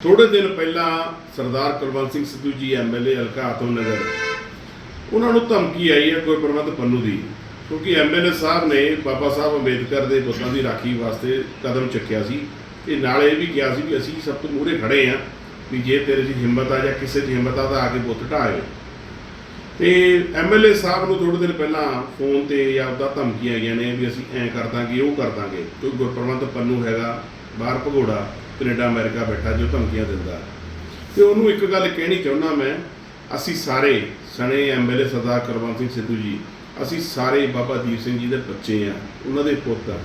ਥੋੜੇ ਦਿਨ ਪਹਿਲਾਂ ਸਰਦਾਰ ਕੁਲਵੰਤ ਸਿੰਘ ਸਿੱਧੂ ਜੀ ਐਮਐਲਏ ਹਲਕਾ ਆਤਮ ਨਗਰ, ਉਹਨਾਂ ਨੂੰ ਧਮਕੀ ਆਈ ਹੈ ਕੋਈ ਪ੍ਰਬੰਧ ਪੰਨੂ ਦੀ, ਕਿਉਂਕਿ ਐਮਐਲਏ ਸਾਹਿਬ ਨੇ ਬਾਬਾ ਸਾਹਿਬ ਅੰਬੇਦਕਰ ਦੇ ਬੁੱਤਾਂ ਦੀ ਰਾਖੀ ਵਾਸਤੇ ਕਦਮ ਚੱਕਿਆ ਸੀ। ਤੇ ਨਾਲ ਇਹ ਵੀ ਕਿਹਾ ਸੀ ਵੀ ਅਸੀਂ ਸਭ ਤੋਂ ਮੂਹਰੇ ਖੜੇ ਆ ਵੀ ਜੇ ਤੇਰੇ 'ਚ ਹਿੰਮਤ ਆ ਜਾਂ ਕਿਸੇ 'ਚ ਹਿੰਮਤ ਆ ਤਾਂ ਆ ਕੇ ਬੁੱਤ ਢਾਇਓ। ਤੇ ਐਮਐਲਏ ਸਾਹਿਬ ਨੂੰ ਥੋੜੇ ਦਿਨ ਪਹਿਲਾਂ ਫੋਨ ਤੇ ਜਾਂ ਉਹਦਾ ਧਮਕੀਆਂ ਆਈਆਂ ਨੇ ਵੀ ਅਸੀਂ ਐਂ ਕਰ ਦਾਂਗੇ, ਉਹ ਕਰ ਦਾਂਗੇ, ਕੋਈ ਗੁਰਪ੍ਰਬੰਧ ਪੰਨੂ ਹੈਗਾ, ਬਾਹਰ ਭਗੋੜਾ। ਕੈਨੇਡਾ, ਅਮਰੀਕਾ ਬੈਠਾ ਜੋ ਧਮਕੀਆਂ ਦਿੰਦਾ। ਤੇ ਉਹਨੂੰ ਇੱਕ ਗੱਲ ਕਹਿਣੀ ਚਾਹੁੰਦਾ ਮੈਂ, ਅਸੀਂ ਸਾਰੇ ਸਣੇ ਐਮਐਲਏ ਸਰਦਾਰ ਕੁਲਵੰਤ ਸਿੰਘ ਸਿੱਧੂ ਜੀ, ਅਸੀਂ ਸਾਰੇ ਬਾਬਾ ਦੀਪ ਸਿੰਘ ਜੀ ਦੇ ਬੱਚੇ ਆ, ਉਹਨਾਂ ਦੇ ਪੁੱਤ ਆ।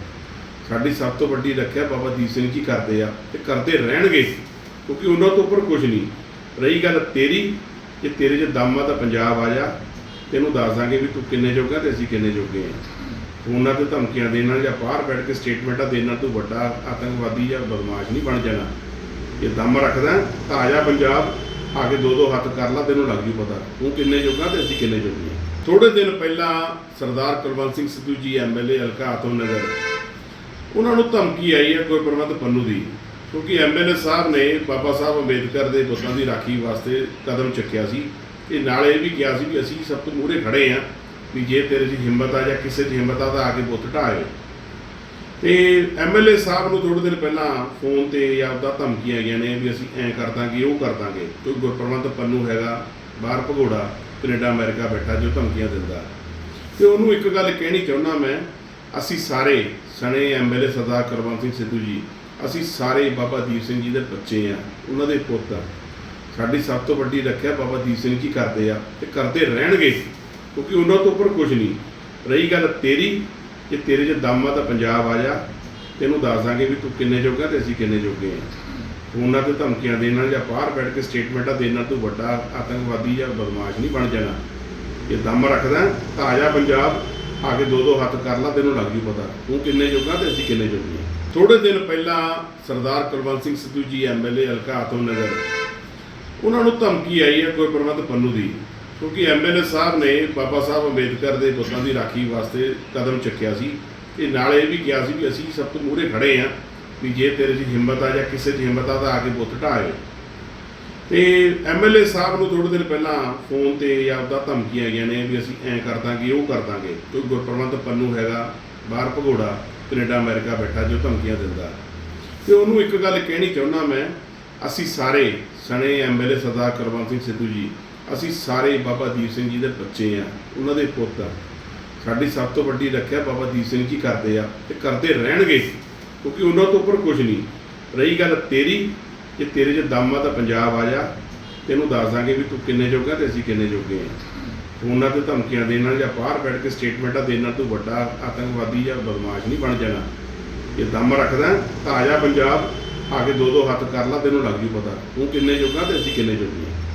ਸਾਡੀ ਸਭ ਤੋਂ ਵੱਡੀ ਰੱਖਿਆ ਬਾਬਾ ਦੀਪ ਸਿੰਘ ਜੀ ਕਰਦੇ ਆ ਤੇ ਕਰਦੇ ਰਹਿਣਗੇ, ਕਿਉਂਕਿ ਉਹਨਾਂ ਤੋਂ ਉੱਪਰ ਕੁਝ ਨਹੀਂ। ਰਹੀ ਗੱਲ ਤੇਰੀ, ਜੇ ਤੇਰੇ 'ਚ ਦਮ ਆ ਤਾਂ ਪੰਜਾਬ ਆ ਜਾ, ਤੈਨੂੰ ਦੱਸ ਦਾਂਗੇ ਵੀ ਤੂੰ ਕਿੰਨੇ ਜੋਗਾ ਤੇ ਅਸੀਂ ਕਿੰਨੇ ਜੋਗੇ ਆ। ਉਹਨਾਂ ਤੇ ਧਮਕੀਆਂ ਦੇਣਾ ਜਾਂ ਬਾਹਰ ਬੈਠ ਕੇ ਸਟੇਟਮੈਂਟਾਂ ਦੇਣਾ ਨਾਲ ਤੂੰ ਵੱਡਾ ਆਤੰਕਵਾਦੀ ਜਾਂ ਬਦਮਾਸ਼ ਨਹੀਂ ਬਣ ਜਾਣਾ। ਇਹ ਦਮ ਰੱਖਦਾ, ਤਾਜ਼ਾ ਪੰਜਾਬ ਆ ਕੇ ਦੋ ਦੋ ਹੱਥ ਕਰ ਲਾ, ਤੈਨੂੰ ਲੱਗ ਜੂ ਪਤਾ। ਤੂੰ ਕਿੰਨੇ ਜੋਗਾ ਤੇ ਅਸੀਂ ਕਿੰਨੇ ਜੋਗੇ ਆ। ਥੋੜੇ ਦਿਨ ਪਹਿਲਾਂ ਸਰਦਾਰ ਕੁਲਵੰਤ ਸਿੰਘ ਸਿੱਧੂ ਜੀ ਐਮਐਲਏ ਹਲਕਾ ਆਤਮ ਨਗਰ ਉਹਨਾਂ ਨੂੰ ਧਮਕੀ ਆਈ ਹੈ ਕੋਈ ਪ੍ਰਬੰਧ ਪੰਨੂ ਦੀ, ਕਿਉਂਕਿ ਐਮਐਲਏ ਸਾਹਿਬ ਨੇ ਬਾਬਾ ਸਾਹਿਬ ਅੰਬੇਦਕਰ ਦੇ ਬੁੱਤਾਂ ਦੀ ਰਾਖੀ ਵਾਸਤੇ ਕਦਮ ਚੱਕਿਆ ਸੀ। ਤੇ ਨਾਲ ਇਹ ਵੀ ਕਿਹਾ ਸੀ ਵੀ ਅਸੀਂ ਸਭ ਤੋਂ ਮੂਹਰੇ ਖੜੇ ਆ ਵੀ ਜੇ ਤੇਰੇ 'ਚ ਹਿੰਮਤ ਆ ਜਾਂ ਕਿਸੇ 'ਚ ਹਿੰਮਤ ਆ ਤਾਂ ਆ ਕੇ ਬੁੱਤ ਢਾਇਓ। ਤੇ ਐਮਐਲਏ ਸਾਹਿਬ ਨੂੰ ਥੋੜੇ ਦਿਨ ਪਹਿਲਾਂ ਫੋਨ ਤੇ ਜਾਂ ਉਹਦਾ ਧਮਕੀਆਂ ਆਈਆਂ ਨੇ ਵੀ ਅਸੀਂ ਐਂ ਕਰ ਦਾਂਗੇ, ਉਹ ਕਰ ਦਾਂਗੇ। ਕੋਈ ਗੁਰਪ੍ਰਵੰਤ ਪੰਨੂ ਹੈਗਾ, ਬਾਹਰ ਭਗੋੜਾ, ਕੈਨੇਡਾ, ਅਮਰੀਕਾ ਬੈਠਾ ਜੋ ਧਮਕੀਆਂ ਦਿੰਦਾ। ਤੇ ਉਹਨੂੰ ਇੱਕ ਗੱਲ ਕਹਿਣੀ ਚਾਹੁੰਦਾ ਮੈਂ, ਅਸੀਂ ਸਾਰੇ, ਸਣੇ ਐਮਐਲਏ ਸਰਦਾਰ ਕੁਲਵੰਤ ਸਿੰਘ ਸਿੱਧੂ ਜੀ, ਅਸੀਂ ਸਾਰੇ ਬਾਬਾ ਦੀਪ ਸਿੰਘ ਜੀ ਦੇ ਬੱਚੇ ਆ, ਉਹਨਾਂ ਦੇ ਪੁੱਤ ਆ। ਸਾਡੀ ਸਭ ਤੋਂ ਵੱਡੀ ਰੱਖਿਆ ਬਾਬਾ ਦੀਪ ਸਿੰਘ ਜੀ ਕਰਦੇ ਆ ਤੇ ਕਰਦੇ ਰਹਿਣਗੇ। ਕਿਉਂਕਿ ਉਹਨਾਂ ਤੋਂ ਉੱਪਰ ਕੁਝ ਨਹੀਂ। ਰਹੀ ਗੱਲ ਤੇਰੀ, ਜੇ ਤੇਰੇ 'ਚ ਦਮ ਆ ਤਾਂ ਪੰਜਾਬ ਆ ਜਾ। ਤੈਨੂੰ ਦੱਸ ਦਾਂਗੇ ਵੀ ਤੂੰ ਕਿੰਨੇ ਜੋਗਾ ਤੇ ਅਸੀਂ ਕਿੰਨੇ ਜੋਗੇ ਆ। ਉਹਨਾਂ ਤੇ ਧਮਕੀਆਂ ਦੇਣ ਨਾਲ ਜਾਂ ਬਾਹਰ ਬੈਠ ਕੇ ਸਟੇਟਮੈਂਟਾਂ ਦੇਣ ਨਾਲ ਤੂੰ ਵੱਡਾ ਆਤੰਕਵਾਦੀ ਜਾਂ ਬਦਮਾਸ਼ ਨਹੀਂ ਬਣ ਜਾਣਾ। ਜੇ ਦਮ ਰੱਖਦਾ, ਤਾਂ ਆ ਜਾ ਪੰਜਾਬ, ਆ ਕੇ ਦੋ ਦੋ ਹੱਥ ਕਰ ਲਾ, ਤੈਨੂੰ ਲੱਗ ਜੂ ਪਤਾ। ਤੂੰ ਕਿੰਨੇ ਜੋਗਾ ਤੇ ਅਸੀਂ ਕਿੰਨੇ ਜੋਗੇ ਆ। ਥੋੜੇ ਦਿਨ ਪਹਿਲਾਂ ਸਰਦਾਰ ਕੁਲਵੰਤ ਸਿੰਘ ਸਿੱਧੂ ਜੀ ਐਮਐਲਏ ਹਲਕਾ ਆਤਮ ਨਗਰ, ਉਹਨਾਂ ਨੂੰ ਧਮਕੀ ਆਈ ਹੈ ਕੋਈ ਪ੍ਰਬੰਧ ਪੰਨੂ ਦੀ। ਕਿਉਂਕਿ ਐਮਐਲਏ ਸਾਹਿਬ ਨੇ ਬਾਬਾ ਸਾਹਿਬ ਅੰਬੇਦਕਰ ਦੇ ਬੁੱਤਾਂ ਦੀ ਰਾਖੀ ਵਾਸਤੇ ਕਦਮ ਚੱਕਿਆ ਸੀ। ਤੇ ਨਾਲ ਇਹ ਵੀ ਕਿਹਾ ਸੀ ਵੀ ਅਸੀਂ ਸਭ ਤੋਂ ਮੂਹਰੇ ਖੜੇ ਆ ਵੀ ਜੇ ਤੇਰੇ 'ਚ ਹਿੰਮਤ ਆ ਜਾਂ ਕਿਸੇ 'ਚ ਹਿੰਮਤ ਆ ਤਾਂ ਆ ਕੇ ਬੁੱਤ ਢਾਇਓ। ਤੇ ਐਮਐਲਏ ਸਾਹਿਬ ਨੂੰ ਥੋੜੇ ਦਿਨ ਪਹਿਲਾਂ ਫੋਨ ਤੇ ਜਾਂ ਉਹਦਾ ਧਮਕੀਆਂ ਆਈਆਂ ਨੇ ਵੀ ਅਸੀਂ ਐਂ ਕਰ ਦਾਂਗੇ, ਉਹ ਕਰ ਦਾਂਗੇ। ਕੋਈ ਗੁਰਪ੍ਰਵੰਤ ਪੰਨੂ ਹੈਗਾ, ਬਾਹਰ ਭਗੋੜਾ, ਕੈਨੇਡਾ, ਅਮਰੀਕਾ ਬੈਠਾ ਜੋ ਧਮਕੀਆਂ ਦਿੰਦਾ। ਤੇ ਉਹਨੂੰ ਇੱਕ ਗੱਲ ਕਹਿਣੀ ਚਾਹੁੰਦਾ ਮੈਂ, ਅਸੀਂ ਸਾਰੇ ਸਣੇ ਐਮਐਲਏ ਸਰਦਾਰ ਕੁਲਵੰਤ ਸਿੰਘ ਸਿੱਧੂ ਜੀ ਅਸੀਂ ਸਾਰੇ ਬਾਬਾ ਦੀਪ ਸਿੰਘ ਜੀ ਦੇ ਬੱਚੇ ਆ, ਉਹਨਾਂ ਦੇ ਪੁੱਤ ਆ। ਸਾਡੀ ਸਭ ਤੋਂ ਵੱਡੀ ਰੱਖਿਆ ਬਾਬਾ ਦੀਪ ਸਿੰਘ ਜੀ ਕਰਦੇ ਆ ਤੇ ਕਰਦੇ ਰਹਿਣਗੇ, ਕਿਉਂਕਿ ਉਹਨਾਂ ਤੋਂ ਉੱਪਰ ਕੁਝ ਨਹੀਂ। ਰਹੀ ਗੱਲ ਤੇਰੀ, ਜੇ ਤੇਰੇ 'ਚ ਦਮ ਆ ਤਾਂ ਪੰਜਾਬ ਆ ਜਾ, ਤੈਨੂੰ ਦੱਸ ਦਾਂਗੇ ਵੀ ਤੂੰ ਕਿੰਨੇ ਜੋਗਾ ਤੇ ਅਸੀਂ ਕਿੰਨੇ ਜੋਗੇ ਆ। ਉਹਨਾਂ ਤੇ ਧਮਕੀਆਂ ਦੇਣ ਨਾਲ ਜਾਂ ਬਾਹਰ ਬੈਠ ਕੇ ਸਟੇਟਮੈਂਟਾਂ ਦੇਣ ਨਾਲ ਤੂੰ ਵੱਡਾ ਆਤੰਕਵਾਦੀ ਜਾਂ ਬਦਮਾਸ਼ ਨਹੀਂ ਬਣ ਜਾਣਾ। ਜੇ ਦਮ ਰੱਖਦਾ, ਤਾਂ ਆ ਜਾ ਪੰਜਾਬ, ਆ ਕੇ ਦੋ ਦੋ ਹੱਥ ਕਰ ਲਾ, ਤੈਨੂੰ ਲੱਗ ਜੂ ਪਤਾ। ਤੂੰ ਕਿੰਨੇ ਜੋਗਾ ਤੇ ਅਸੀਂ ਕਿੰਨੇ ਜੋਗੇ ਆ।